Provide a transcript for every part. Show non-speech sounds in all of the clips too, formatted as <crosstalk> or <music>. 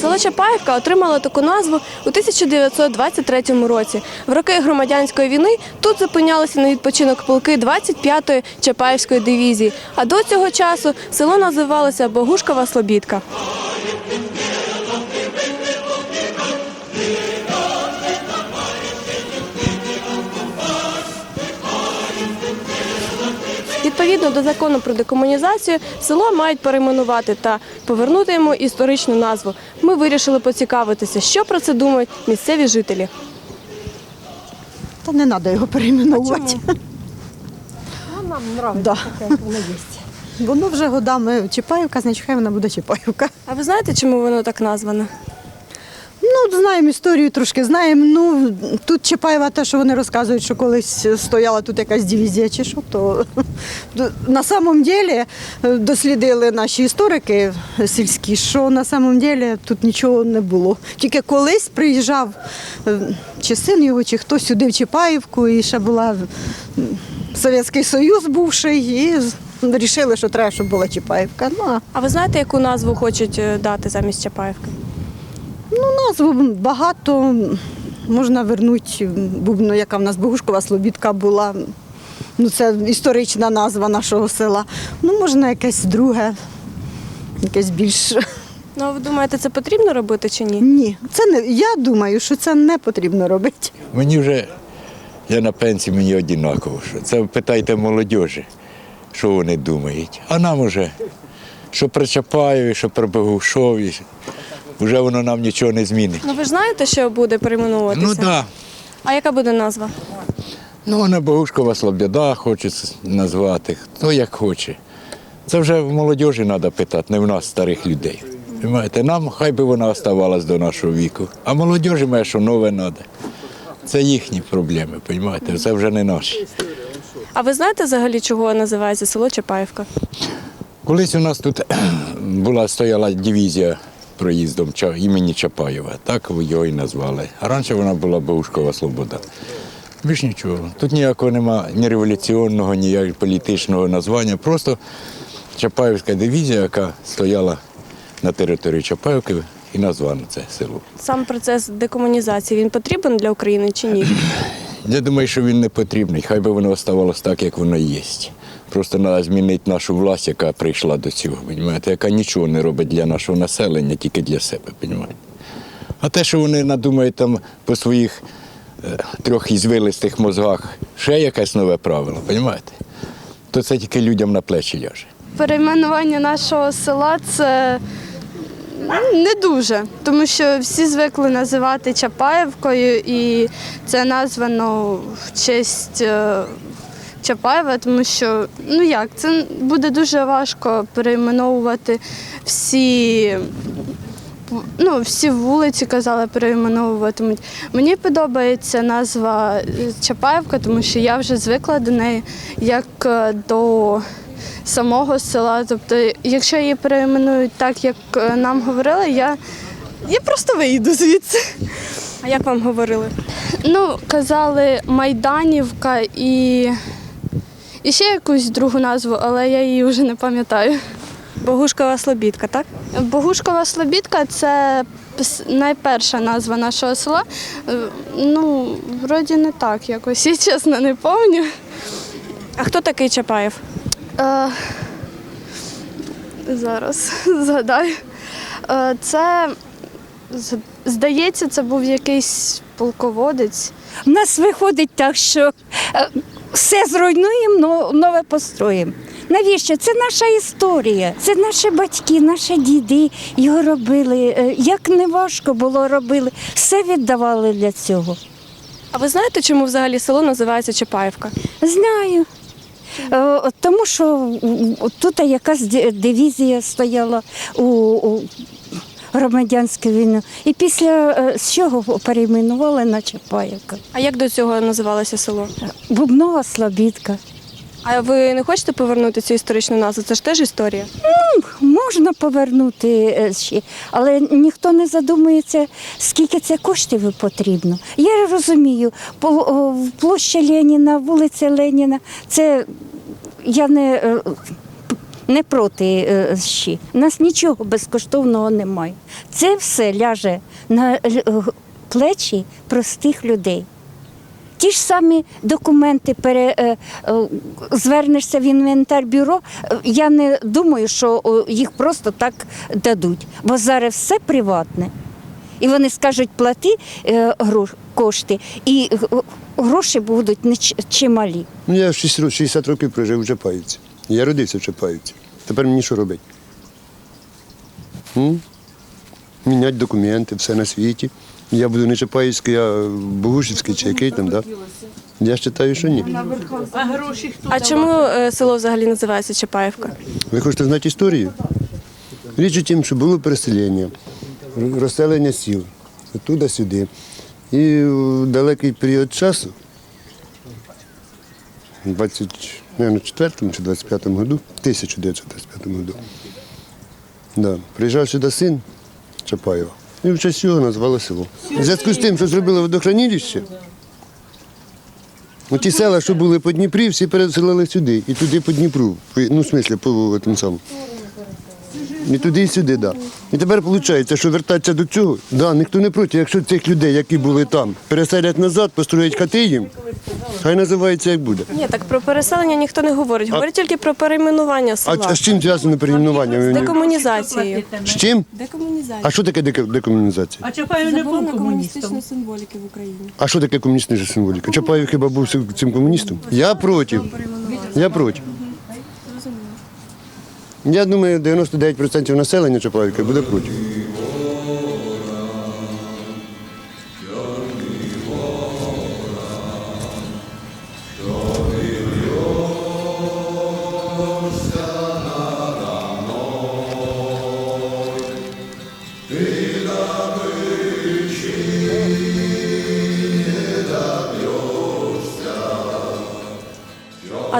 Село Чапаївка отримало таку назву у 1923 році. В роки громадянської війни тут зупинялися на відпочинок полки 25-ї Чапаївської дивізії. А до цього часу село називалося Богушкова Слобідка. Відповідно до закону про декомунізацію, село мають перейменувати та повернути йому історичну назву. Ми вирішили поцікавитися, що про це думають місцеві жителі. Та не треба його перейменувати. Нам Да. Воно вже годами Чапаївка, значить хай вона буде Чапаївка. А ви знаєте, чому воно так назване? Ну, знаємо історію трошки, знаємо. Ну, тут Чапаєва те, що вони розказують, що колись стояла тут якась дивізія чи що, то <laughs> на самом деле е, дослідили наші історики сільські, що на самом деле тут нічого не було. Тільки колись приїжджав е, чи син його, чи хтось сюди в Чапаївку, і ще була Совєтський Союз бувший, і вирішили, що треба, щоб була Чапаївка. Ну, а А ви знаєте, яку назву хочуть е, дати замість Чапаївки? Ну, назв багато. Можна вернути, бубно, яка в нас Богушкова Слобідка була. Ну, це історична назва нашого села. Ну, можна якесь друге, якесь більш. Ну, а ви думаєте, це потрібно робити чи ні? Ні, це не я думаю, що це не потрібно робити. Мені вже, я на пенсії, мені однаково. Що це питайте молодіжі, що вони думають. А нам уже, що про Чапаєві, що про Богушові, вже воно нам нічого не змінить. Ну ви ж знаєте, що буде перейменовуватися? Ну так. Да. А яка буде назва? Ну, вона Богушкова Слобода хоче назвати, хто як хоче. Це вже в молодіжі треба питати, не в нас, старих людей. Понимаєте? Нам хай би вона оставалась до нашого віку. А молодіжі має, що нове треба. Це їхні проблеми, розумієте? Це вже не наші. А ви знаєте взагалі, чого називається село Чапаївка? Колись у нас тут <clears throat> була стояла дивізія проїздом імені Чапаєва, так його і назвали. А раніше вона була Богушкова Слобода. Більш нічого. Тут ніякого нема ні революційного, ні політичного названня. Просто Чапаївська дивізія, яка стояла на території Чапаївки і названа це село. Сам процес декомунізації він потрібен для України чи ні? Я думаю, що він не потрібний. Хай би воно оставалося так, як воно є. Просто треба змінити нашу власть, яка прийшла до цього, понімаєте, яка нічого не робить для нашого населення, тільки для себе. Понімаєте? А те, що вони надумають там по своїх е, трьох ізвилистих мозгах ще якесь нове правило, понімаєте? то це тільки людям на плечі ляже. Перейменування нашого села це не дуже, тому що всі звикли називати Чапаєвкою, і це названо в честь е, Чапаєва, тому що ну як, це буде дуже важко перейменовувати всі. Ну, всі вулиці казали перейменовуватимуть. Мені подобається назва Чапаєвка, тому що я вже звикла до неї як е, до самого села. Тобто, якщо її перейменують так, як е, нам говорили, я, я просто виїду звідси. А як вам говорили? Ну, казали Майданівка і, і ще якусь другу назву, але я її вже не пам'ятаю. Богушкова Слобідка, так? Богушкова Слобідка це найперша назва нашого села. Е, Ну, вроді не так якось, я чесно не пам'ятаю. А хто такий Чапаєв? Е, зараз <laughs> згадаю. Е, це, здається, це був якийсь полководець. У нас виходить так, що е, все зруйнуємо, но нове построїмо. Навіщо? Це наша історія. Це наші батьки, наші діди його робили. Е, Як не важко було робили, все віддавали для цього. А ви знаєте, чому взагалі село називається Чапаївка? Знаю. Е, Тому що тут якась дивізія стояла у громадянську війну. І після е, з чого перейменували на Чапаївка. А як до цього називалося село? Бубнова слобідка. А ви не хочете повернути цю історичну назву? Це ж теж історія. Можна повернути е, ще, але ніхто не задумується, скільки це коштів потрібно. Я розумію, площа Леніна, вулиця Леніна, це я не, е, не проти е, щі. У нас нічого безкоштовного немає. Це все ляже на е, плечі простих людей. Ті ж самі документи пере, е, звернешся в інвентар бюро. Я не думаю, що їх просто так дадуть, бо зараз все приватне. І вони скажуть, плати кошти, і гроші будуть чималі. Ну, я 6 ро- 60 років прожив в Чапаївці. Я родився в Чапаївці. Тепер мені що робити? М? Міняти документи, все на світі. Я буду не Чапаївський, а Богушівський чи який там, так? Да? Я вважаю, що ні. А чому е, село взагалі називається Чапаївка? Ви хочете знати історію? Річ у тім, що було переселення, розселення сіл, туди сюди. І в далекий період часу, 24 чи 25 году, 1925 году, да, приїжджав сюди син Чапаєва. І в честь його назвали село. В зв'язку з тим, що зробили водохранилище, Ну, ті села, що були по Дніпрі, всі переселили сюди. І туди по Дніпру. Ну, в смислі, по тим самому. І туди, і сюди, так. Да. І тепер виходить, що вертатися до цього, да, ніхто не проти. Якщо цих людей, які були там, переселять назад, построять хати їм, хай називається як буде. Ні, так про переселення ніхто не говорить. Говорить тільки про перейменування А, села. а з чим зв'язано перейменування? Декомунізацією. З чим? Декомунізація. А що таке декомунізація? А Чапаєв не був Заборона комуністом. комуністичної символіки в Україні. А що таке комуністична символіка? Чапаєв хіба був цим- цим комуністом? Я проти. Я проти. Я думаю, 99% населення Чапаївки буде проти.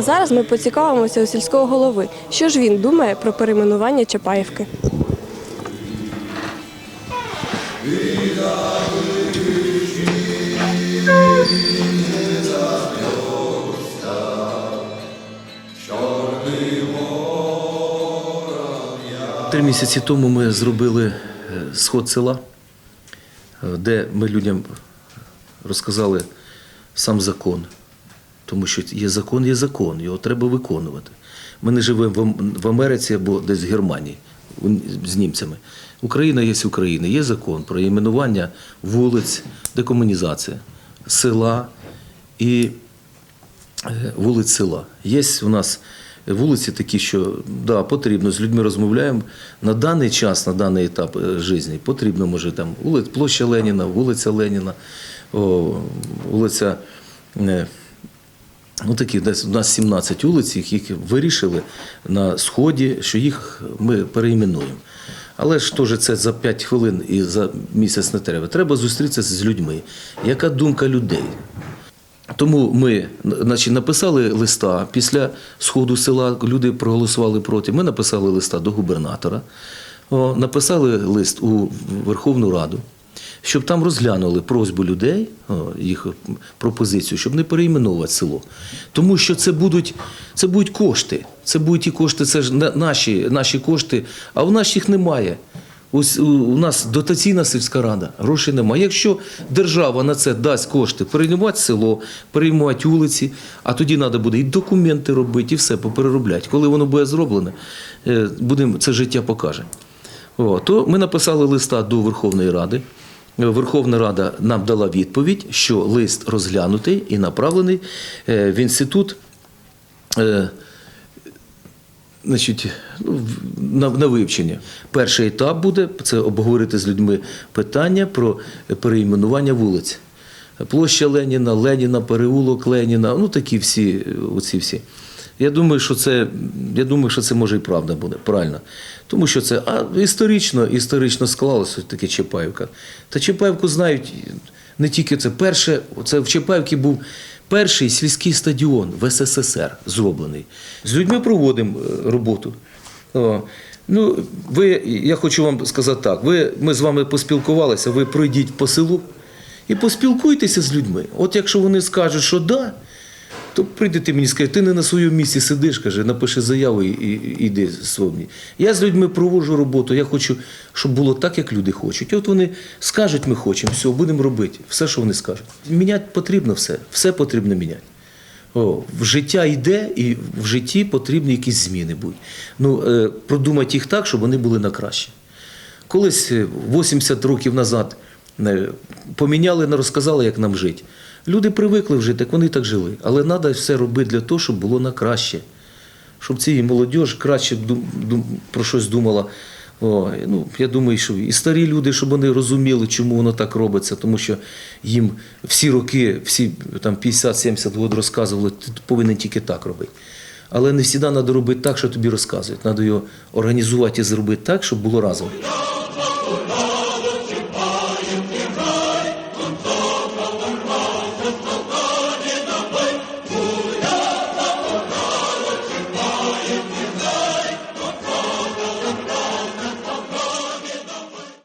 А зараз ми поцікавимося у сільського голови. Що ж він думає про перейменування Чапаївки? Три місяці тому ми зробили е, сход села, е, де ми людям розказали сам закон. Тому що є закон, є закон, його треба виконувати. Ми не живемо в Америці або десь в Германії з німцями. Україна є Україна. Є закон про іменування вулиць, декомунізація, села і е, вулиць села. Є у нас вулиці такі, що да, потрібно, з людьми розмовляємо. На даний час, на даний етап е, життя потрібно, може, там вулиць, площа Леніна, вулиця Леніна, о, вулиця. е, Ну, такі, десь у нас 17 вулиць, які вирішили на сході, що їх ми переіменуємо. Але ж теж це за 5 хвилин і за місяць не треба. Треба зустрітися з людьми. Яка думка людей? Тому ми значить, написали листа після сходу села, люди проголосували проти. Ми написали листа до губернатора, написали лист у Верховну Раду, щоб там розглянули просьбу людей, їх пропозицію, щоб не переіменувати село. Тому що це будуть, це будуть кошти. Це будуть ті кошти, це ж наші, наші кошти, а в нас їх немає. Ось у нас дотаційна сільська рада, грошей немає. Якщо держава на це дасть кошти, перейменувати село, перейменувати вулиці, а тоді треба буде і документи робити, і все попереробляти. Коли воно буде зроблене, е, будемо, це життя покаже. О, то ми написали листа до Верховної Ради. Верховна Рада нам дала відповідь, що лист розглянутий і направлений е, в інститут. е, Значить, ну, на, на вивчення. Перший етап буде це обговорити з людьми питання про переіменування вулиць. Площа Леніна, Леніна, переулок Леніна, ну такі всі, оці всі. Я думаю, що це, я думаю, що це може і правда буде, правильно. Тому що це а, історично, історично склалося таке Чапаївка. Та Чапаївку знають не тільки це. Перше, це в Чапаївці був перший сільський стадіон в СССР зроблений. З людьми проводимо е, роботу. Ну, ви, я хочу вам сказати так: ви, ми з вами поспілкувалися, ви пройдіть по селу і поспілкуйтеся з людьми. От якщо вони скажуть, що да, то прийдете мені скажете, ти не на своєму місці сидиш, каже, напиши заяву і, і, і йди свободні. Я з людьми проводжу роботу, я хочу, щоб було так, як люди хочуть. От вони скажуть, ми хочемо, все, будемо робити, все, що вони скажуть. Міняти потрібно все, все потрібно міняти. О, в життя йде, і в житті потрібні якісь зміни будуть. Ну, е, продумати їх так, щоб вони були на краще. Колись е, 80 років назад е, поміняли, не розказали, як нам жити. Люди привикли вже, так вони так жили. Але треба все робити для того, щоб було на краще. Щоб ці молодь краще про щось думала. О, ну, я думаю, що і старі люди, щоб вони розуміли, чому воно так робиться, тому що їм всі роки, всі там 50-70 років розказували, ти повинен тільки так робити. Але не завжди треба робити так, що тобі розказують. Треба його організувати і зробити так, щоб було разом.